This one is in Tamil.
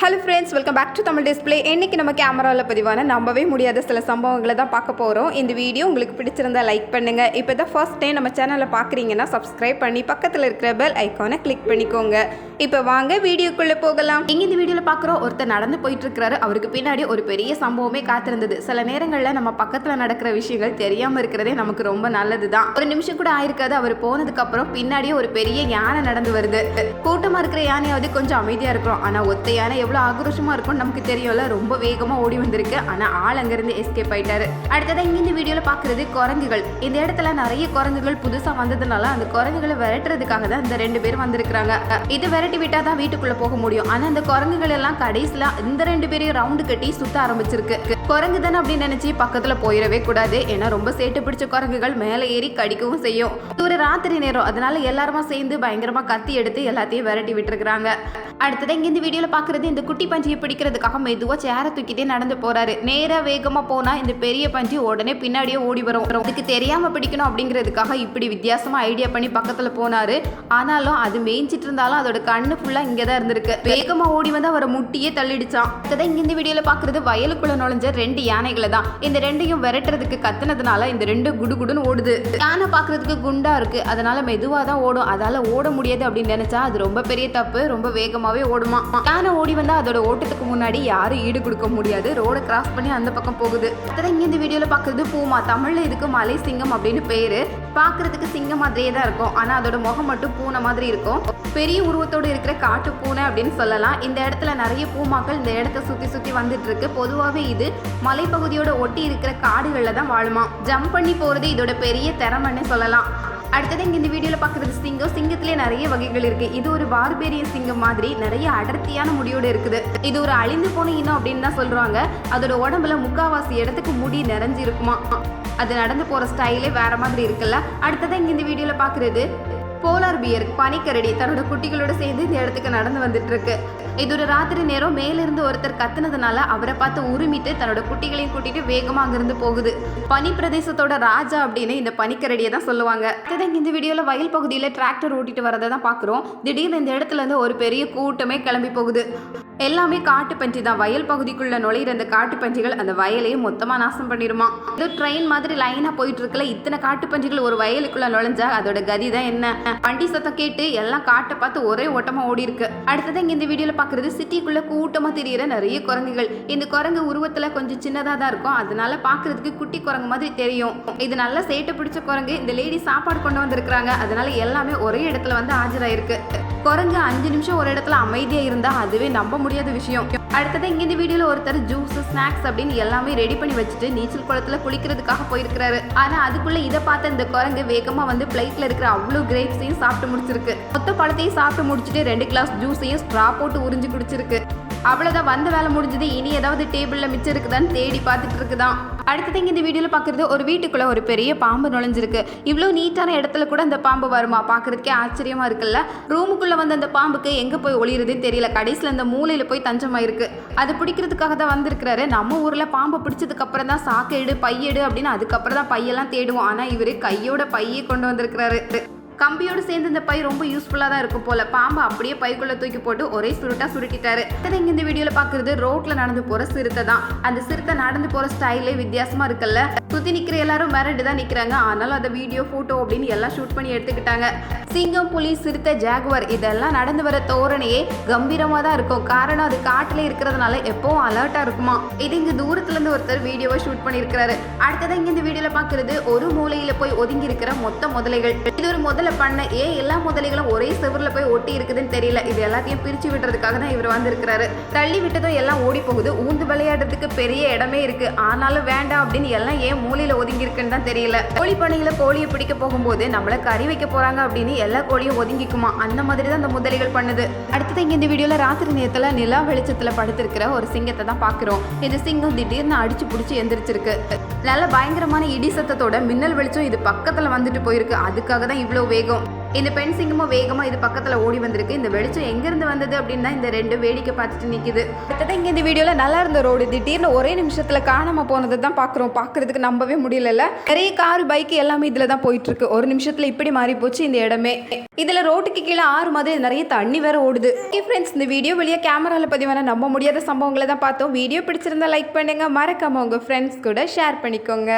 Hello friends welcome back to Tamil display இன்னைக்கு நம்ம கேமராவில் பதிவான நம்பவே முடியாத சில சம்பவங்களை தான் பார்க்க போகிறோம் இந்த வீடியோ உங்களுக்கு பிடிச்சிருந்தா லைக் பண்ணுங்கள் இப்போ தான் ஃபர்ஸ்ட் டைம் நம்ம சேனலை பார்க்குறீங்கன்னா சப்ஸ்கிரைப் பண்ணி பக்கத்தில் இருக்கிற பெல் ஐக்கானை கிளிக் பண்ணிக்கோங்க. இப்போ வாங்க வீடியோக்குள்ளே போகலாம். இங்கே இந்த வீடியோவில் பார்க்குறோம்? ஒருத்தர் நடந்து போயிட்டு இருக்கிறாரு அவருக்கு பின்னாடி ஒரு பெரிய சம்பவமே காத்திருந்தது. சில நேரங்களில் நம்ம பக்கத்தில் நடக்கிற விஷயங்கள் தெரியாமல் இருக்கிறதே நமக்கு ரொம்ப நல்லது தான் ஒரு நிமிஷம் கூட ஆயிருக்காது. அவர் போனதுக்கப்புறம் பின்னாடியே ஒரு பெரிய யானை நடந்து வருது. கூட்டமாக இருக்கிற யானையாவது கொஞ்சம் அமைதியாக இருக்கிறோம் ஆனால் ஒத்த யானை எவ்வளோ ஆக்ரோஷமாக இருக்கும்னு நமக்கு தெரியும்ல ரொம்ப வேகமாக ஓடி வந்திருக்கு. ஆனால் ஆள் அங்கேருந்து எஸ்கேப் ஆயிட்டாரு. அடுத்ததான் இங்கே இந்த வீடியோவில் பார்க்குறது குரங்குகள். இந்த இடத்துல நிறைய குரங்குகள் புதுசாக வந்ததுனால அந்த குரங்குகளை விரட்டுறதுக்காக தான் இந்த ரெண்டு பேரும் வந்திருக்கிறாங்க. இது விரட்டி விட்டால் தான் வீட்டுக்குள்ளே போக முடியும். ஆனால் அந்த குரங்குகள் எல்லாம் கடைசியில் இந்த ரெண்டு பேரையும் ரவுண்டு கட்டி சுத்த ஆரம்பிச்சிருக்கு. குரங்கு தானே அப்படின்னு நினச்சி பக்கத்தில் போயிடவே கூடாது. ஏன்னா ரொம்ப சேட்டு பிடிச்ச குரங்குகள் மேலே ஏறி கடிக்கவும் செய்யும். இது ஒரு ராத்திரி நேரம். அதனால எல்லாருமா சேர்ந்து பயங்கரமா கத்தி எடுத்து எல்லாத்தையும் விரட்டி விட்டுருக்காங்க அடுத்தது இங்க இந்த வீடியோல பாக்குறது இந்த குட்டி பஞ்சியை பிடிக்கிறதுக்காக மெதுவாக சேர தூக்கிட்டே நடந்து போறாரு. நேராக வேகமாக போனால் இந்த பெரிய பஞ்சு உடனே பின்னாடியே ஓடி வரும். அதுக்கு தெரியாமல் பிடிக்கணும் அப்படிங்கிறதுக்காக இப்படி வித்தியாசமாக ஐடியா பண்ணி பக்கத்தில் போனாரு. ஆனாலும் அது மேய்ஞ்சிட்டு இருந்தாலும் அதோட கண்ணு ஃபுல்லாக இங்கே தான் இருந்திருக்கு. வேகமாக ஓடி வந்து அவரை முட்டியே தள்ளிடுச்சான் அடுத்ததான் இங்கே இந்த வீடியோவில் பார்க்குறது வயலுக்குள்ள நுழைஞ்ச ரெண்டு யானைகளை தான். இந்த ரெண்டையும் விரட்டுறதுக்கு கத்துனதுனால இந்த ரெண்டு குடுகுடுன்னு ஓடுது. யானை பார்க்குறதுக்கு குண்டா இருக்கு. அதனால மெதுவாக தான் ஓடும். அதால ஓட முடியாது அப்படின்னு நினைச்சா அது ரொம்ப பெரிய தப்பு. ரொம்ப வேகமாகவே ஓடுமா. யானை ஓடி வந்து அதோட ஓட்டத்துக்கு முன்னாடி யாரும் ஈடு கொடுக்க முடியாது. ரோட கிராஸ் பண்ணி அந்த பக்கம் போகுது. அதான் இங்கே இந்த வீடியோவில் பாக்குறது பூமா. தமிழ்ல இதுக்கு மலை சிங்கம் அப்படின்னு பேரு? பாக்குறதுக்கு சிங்கம் மாதிரியே தான் இருக்கும். ஆனா அதோட முகம் மட்டும் பூனை மாதிரி இருக்கும். பெரிய உருவத்தோடு இருக்கிற காட்டு பூனை அப்படின்னு சொல்லலாம். இந்த இடத்துல நிறைய பூமாக்கள் இந்த இடத்த சுற்றி சுற்றி வந்துட்டு இருக்கு. பொதுவாகவே இது மலைப்பகுதியோட ஒட்டி இருக்கிற காடுகளில் தான் வாழுமா. ஜம்ப் பண்ணி போறது இதோட பெரிய திறமைன்னு சொல்லலாம். அடுத்தது இங்கே இந்த வீடியோவில் பார்க்குறது சிங்கம் சிங்கத்திலே நிறைய வகைகள் இருக்கு. இது ஒரு பார்பேரிய சிங்கம் மாதிரி நிறைய அடர்த்தியான முடியோடு இருக்குது. இது ஒரு அழிந்து போன இனம் அப்படின்னு தான் சொல்றாங்க. அதோட உடம்புல முக்காவாசி இடத்துக்கு முடி நிறைஞ்சு இருக்குமா அது நடந்து போற ஸ்டைலே வேற மாதிரி இருக்குல்ல? அடுத்ததான் இங்க இந்த வீடியோல பாக்குறது போலார் பியர் பனிக்கரடி தன்னோட குட்டிகளோட சேர்ந்து இந்த இடத்துக்கு நடந்து வந்துட்டு இருக்கு. இது ஒரு ராத்திரி நேரம் மேலிருந்து ஒருத்தர் கத்துனதுனால அவரை பார்த்து உருமிட்டு தன்னோட குட்டிகளையும் கூட்டிட்டு வேகமாக அங்கிருந்து போகுது. பனி பிரதேசத்தோட ராஜா அப்படின்னு இந்த பனிக்கரடியை தான் சொல்லுவாங்க. அடுத்தது இந்த வீடியோல வயல் பகுதியில் டிராக்டர் ஓட்டிட்டு வரதை தான் பார்க்குறோம். திடீர்னு இந்த இடத்துல இருந்து ஒரு பெரிய கூட்டமே கிளம்பி போகுது. எல்லாமே காட்டு பன்றி தான். வயல் பகுதிக்குள்ள நுழையிற அந்த காட்டு பன்றிகள் அந்த வயலையும் மொத்தமா நாசம் பண்ணிடுமா ஏதோ ட்ரெயின் மாதிரி லைனா போயிட்டு இருக்கல இத்தனை காட்டு பன்றிகள் ஒரு வயலுக்குள்ள நுழைஞ்சா அதோட கதி தான் என்ன? வண்டி சத்தம் கேட்டு எல்லாம் காட்டை பார்த்து ஒரே ஓட்டமா ஓடி இருக்கு அடுத்தது இங்க இந்த வீடியோல பாக்குறது சிட்டிக்குள்ள கூட்டமா தெரியிற நிறைய குரங்குகள். இந்த குரங்கு உருவத்துல கொஞ்சம் சின்னதா தான் இருக்கும். அதனால பாக்குறதுக்கு குட்டி குரங்கு மாதிரி தெரியும். இது நல்லா சேட்டை பிடிச்ச குரங்கு. இந்த லேடி சாப்பாடு கொண்டு வந்திருக்காங்க அதனால எல்லாமே ஒரே இடத்துல வந்து ஆஜராயிருக்கு. குரங்கு அஞ்சு நிமிஷம் ஒரு இடத்துல அமைதியா இருந்தா அதுவே நம்ப முடியாத விஷயம். அடுத்தது இங்கே இந்த வீடியோவில் ஒருத்தர் ஜூஸ் ஸ்நாக்ஸ் அப்படின்னு எல்லாமே ரெடி பண்ணி வச்சுட்டு நீச்சல் குளத்துல குளிக்கிறதுக்காக போயிருக்கிறாரு. ஆனால் அதுக்குள்ளே இதை பார்த்த இந்த குரங்கு வேகமாக வந்து பிளேட்டில் இருக்கிற அவ்வளோ கிரேப்ஸையும் சாப்பிட்டு முடிச்சிருக்கு. மொத்த பழத்தையும் சாப்பிட்டு முடிச்சுட்டு ரெண்டு கிளாஸ் ஜூஸையும் ஸ்ட்ரா போட்டு உறிஞ்சு குடிச்சிருக்கு. அவ்வளோதான் வந்த வேலை முடிஞ்சது. இனி ஏதாவது டேபிளில் மிச்சம் இருக்குதான்னு தேடி பார்த்துட்டு இருக்குதான். அடுத்ததுங்க இந்த வீடியோவில் பார்க்குறது ஒரு வீட்டுக்குள்ள ஒரு பெரிய பாம்பு நுழைஞ்சிருக்கு. இவ்வளோ நீட்டான இடத்துல கூட அந்த பாம்பு வருமா? பார்க்குறதுக்கே ஆச்சரியமாக இருக்குல்ல? ரூமுக்குள்ளே வந்து அந்த பாம்புக்கு எங்கே போய் ஒளியிறதுன்னு தெரியல. கடைசியில் அந்த மூலையில் போய் தஞ்சமாயிருக்கு. அது பிடிக்கிறதுக்காக தான் வந்திருக்கிறாரு. நம்ம ஊரில் பாம்பை பிடிச்சதுக்கப்புறம் தான் சாக்கெடு பையெடு அப்படின்னு அதுக்கப்புறம் தான் பையெல்லாம் தேடுவோம். ஆனால் இவர் கையோட பையே கொண்டு வந்திருக்கிறாரு. கம்பியோடு சேர்ந்து இந்த பை ரொம்ப யூஸ்ஃபுல்லாக தான் இருக்கும் போல. பாம்பை அப்படியே பைக்குள்ளே தூக்கி போட்டு ஒரே சுருட்டாக சுருட்டிட்டாரு. அடுத்தது இந்த வீடியோவில் பார்க்குறது ரோட்டில் நடந்து போகிற சிறுத்தை தான். அந்த சிறுத்தை நடந்து போகிற ஸ்டைலே வித்தியாசமாக இருக்குல்ல. சுற்றி நிற்கிற எல்லாரும் மிரண்டு தான் நிற்கிறாங்க ஆனாலும் அந்த வீடியோ ஃபோட்டோ அப்படின்னு எல்லாம் ஷூட் பண்ணி எடுத்துக்கிட்டாங்க. சிங்கம் புலி சிறுத்தை ஜாகுவர் இதெல்லாம் நடந்து வர தோரணையே கம்பீரமாக தான் இருக்கும். காரணம் அது காட்டில் இருக்கிறதுனால எப்பவும் அலர்ட்டாக இருக்குமா? இது இங்கே தூரத்துலேருந்து ஒருத்தர் வீடியோவை ஷூட் பண்ணியிருக்கிறாரு. அடுத்ததான் இங்கே இந்த வீடியோவில் பார்க்குறது ஒரு மூலையில் போய் ஒதுங்கி இருக்கிற மொத்த முதலைகள். இது ஒரு முதல்ல பண்ண ஏன் எல்லா முதலைகளும் ஒரே செவரில் போய் ஒட்டி இருக்குதுன்னு தெரியல. இது எல்லாத்தையும் பிரிச்சு விடுறதுக்காக தான் இவர் வந்திருக்கிறாரு. தள்ளி விட்டதும் எல்லாம் ஓடி போகுது. ஊந்து விளையாடுறதுக்கு பெரிய இடமே இருக்கு. ஆனாலும் வேண்டாம் அப்படின்னு எல்லாம் ஏன் மூலையில ஒதுங்கி இருக்குன்னு தான் தெரியல. கோழி பண்ணையில் கோழியை பிடிக்க போகும்போது நம்மள கறி வைக்க போறாங்க அப்படின்னு எல்லா கோழியும் ஒதுங்கிக்குமா? அந்த மாதிரி தான் அந்த முதலைகள் பண்ணுது. அடுத்தது இங்க இந்த வீடியோல ராத்திரி நேரத்துல நிலா வெளிச்சத்துல படுத்திருக்கிற ஒரு சிங்கத்தை தான் பாக்குறோம் இந்த சிங்கம் திடீர்னு அடிச்சு பிடிச்சி எந்திரிச்சிருக்கு. நல்ல பயங்கரமான இடி சத்தத்தோட மின்னல் வெளிச்சம் இது பக்கத்துல வந்துட்டு போயிருக்கு. அதுக்காக தான் இவ்வளோ வேகம். இந்த பெண் சிங்கமும் வேகமா இது பக்கத்துல ஓடி வந்திருக்கு. இந்த வெளிச்சம் எங்க இருந்து வந்தது அப்படின்னா இந்த ரெண்டு வேடிக்கை பார்த்துட்டு நிக்குது. அடுத்தது இங்க இந்த வீடியோல நல்லா இருந்த ரோடு. திடீர்னு ஒரே நிமிஷத்துல காணாம போனதை தான் பாக்குறோம் பாக்குறதுக்கு நம்பவே முடியல நிறைய கார் பைக் எல்லாமே இதுல தான் போயிட்டு இருக்கு ஒரு நிமிஷத்துல இப்படி மாறி போச்சு இந்த இடமே. இதுல ரோட்டுக்கு கீழே ஆறு மாதிரி நிறைய தண்ணி வேற ஓடுது. ஃப்ரெண்ட்ஸ் இந்த வீடியோ வெளியே கேமரால பதிவான நம்ப முடியாத சம்பவங்களை தான் பார்த்தோம். வீடியோ பிடிச்சிருந்தா லைக் பண்ணுங்க. மறக்காம உங்க ஃப்ரெண்ட்ஸ் கூட ஷேர் பண்ணிக்கோங்க.